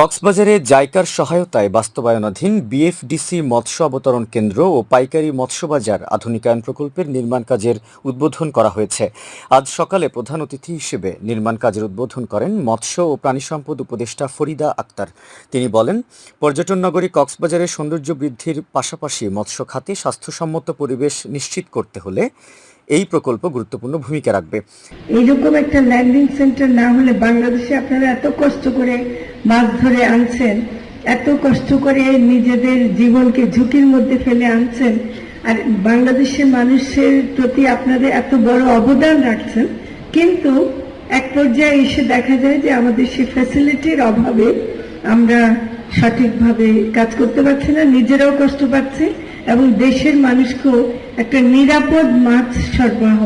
কক্সবাজারে জাইকার সহায়তায় বাস্তবায়নাধীন বিএফডিসি মৎস্য অবতরণ কেন্দ্র ও পাইকারি মৎস্য বাজার আধুনিকায়ন প্রকল্পের নির্মাণ কাজের উদ্বোধন করা হয়েছে। আজ সকালে প্রধান অতিথি হিসেবে নির্মাণ কাজের উদ্বোধন করেন মৎস্য ও প্রাণী সম্পদ উপদেষ্টা ফরিদা আক্তার। তিনি বলেন, পর্যটন নগরী কক্সবাজারের সৌন্দর্য বৃদ্ধির পাশাপাশি মৎস্য খাতে স্বাস্থ্যসম্মত পরিবেশ নিশ্চিত করতে হলে এই প্রকল্প গুরুত্বপূর্ণ ভূমিকা রাখবে। এইরকম একটা ল্যান্ডিং সেন্টার না হলে বাংলাদেশে আপনারা এত কষ্ট করে মাছ ধরে আনছেন, এত কষ্ট করে নিজেদের জীবনকে ঝুঁকির মধ্যে ফেলে আনছেন, আর বাংলাদেশের মানুষের প্রতি আপনাদের এত বড় অবদান রাখছেন, কিন্তু এক পর্যায়ে এসে দেখা যায় যে আমাদের সেই ফ্যাসিলিটির অভাবে আমরা সঠিকভাবে কাজ করতে পারছি না, নিজেরাও কষ্ট পাচ্ছি এবং দেশের মানুষকেও একটা নিরাপদ মাছ সরবরাহ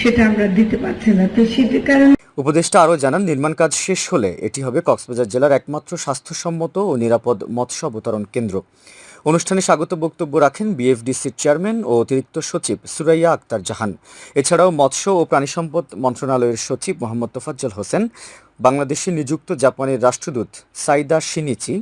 সেটা আমরা দিতে পারছি না। তো সেটার কারণে উপদেষ্টা আরও জানান, নির্মাণ কাজ শেষ হলে এটি হবে কক্সবাজার জেলার একমাত্র স্বাস্থ্যসম্মত ও নিরাপদ মৎস্য অবতরণ কেন্দ্র। অনুষ্ঠানে স্বাগত বক্তব্য রাখেন বিএফডিসির চেয়ারম্যান ও অতিরিক্ত সচিব সুরাইয়া আক্তার জাহান। এছাড়াও মৎস্য ও প্রাণী সম্পদ মন্ত্রণালয়ের সচিব মোহাম্মদ তোফাজ্জল হোসেন, বাংলাদেশে নিযুক্ত জাপানের রাষ্ট্রদূত সাইদা শিনিচি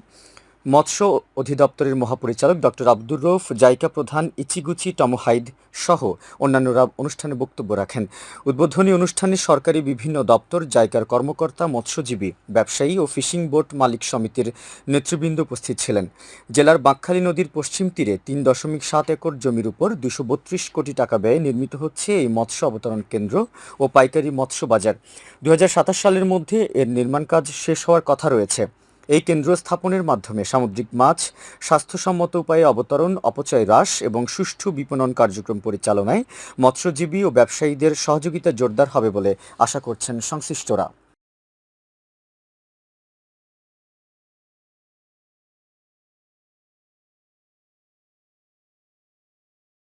মৎস্য অধিদপ্তরের মহাপরিচালক ডক্টর আব্দুর রৌফ জাইকা প্রধান ইচিগুচি টমোহাইদ সহ অন্যান্যরা অনুষ্ঠানে বক্তব্য রাখেন। উদ্বোধনী অনুষ্ঠানে সরকারি বিভিন্ন দপ্তর, জাইকার কর্মকর্তা, মৎস্যজীবী, ব্যবসায়ী ও ফিশিং বোট মালিক সমিতির নেতৃবৃন্দ উপস্থিত ছিলেন। জেলার বাঁকখালী নদীর পশ্চিম তীরে তিন দশমিক সাত একর জমির উপর দুশো বত্রিশ কোটি টাকা ব্যয়ে নির্মিত হচ্ছে এই মৎস্য অবতরণ কেন্দ্র ও পাইকারি মৎস্য বাজার। দু হাজার সাতাশ সালের মধ্যে এর নির্মাণ কাজ শেষ হওয়ার কথা রয়েছে। এই কেন্দ্র স্থাপনের মাধ্যমে সামুদ্রিক মাছ, স্বাস্থ্যসম্মত উপায়ে অবতরণ, অপচয় হ্রাস এবং সুষ্ঠু বিপণন কার্যক্রম পরিচালনায় মৎস্যজীবী ও ব্যবসায়ীদের সহযোগিতা জোরদার হবে বলে আশা করছেন সংশ্লিষ্টরা।